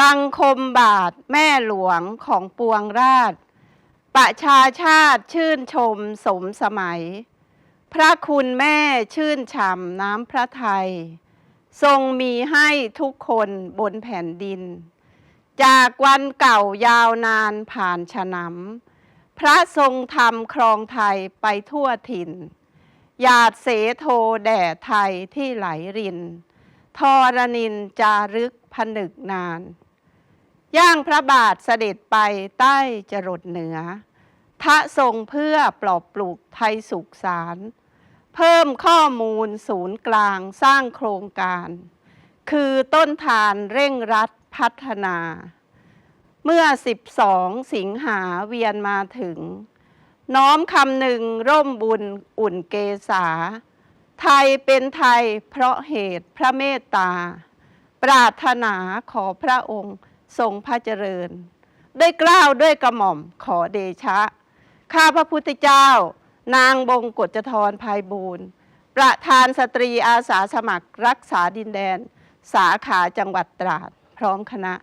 บังคมบาทแม่หลวงของปวงราช ประชาชาติชื่นชมสมสมัย พระคุณแม่ชื่นฉ่ำน้ำพระทัย ทรงมีให้ทุกคนบนแผ่นดิน จากวันเก่ายาวนานผ่านฉนำพระทรงธรรมครองไทยไปทั่วถิ่น หยาดเสโทแด่ไทยที่ไหลรินทรนินจารึกผนึกนาน ย่างพระบาทเสด็จไปใต้จรดเหนือทะทรงเพื่อปลอบปลูกไทยสุขสาร เพิ่มข้อมูลศูนย์กลางสร้างโครงการ คือต้นทานเร่งรัดพัฒนา เมื่อ 12 สิงหาเวียนมาถึง น้อมคำหนึ่งร่มบุญอุ่นเกษา ไทยเป็นไทยเพราะเหตุพระเมตตา ปรารถนาขอพระองค์ ทรงพระเจริญ ด้วยกล้าวด้วยกระหม่อมขอเดชะ ข้าพระพุทธเจ้า นางบงกฎจทรภัยบูรณ์ประธานสตรีอาสาสมัครรักษาดินแดน สาขาจังหวัดตราด พร้อมคณะ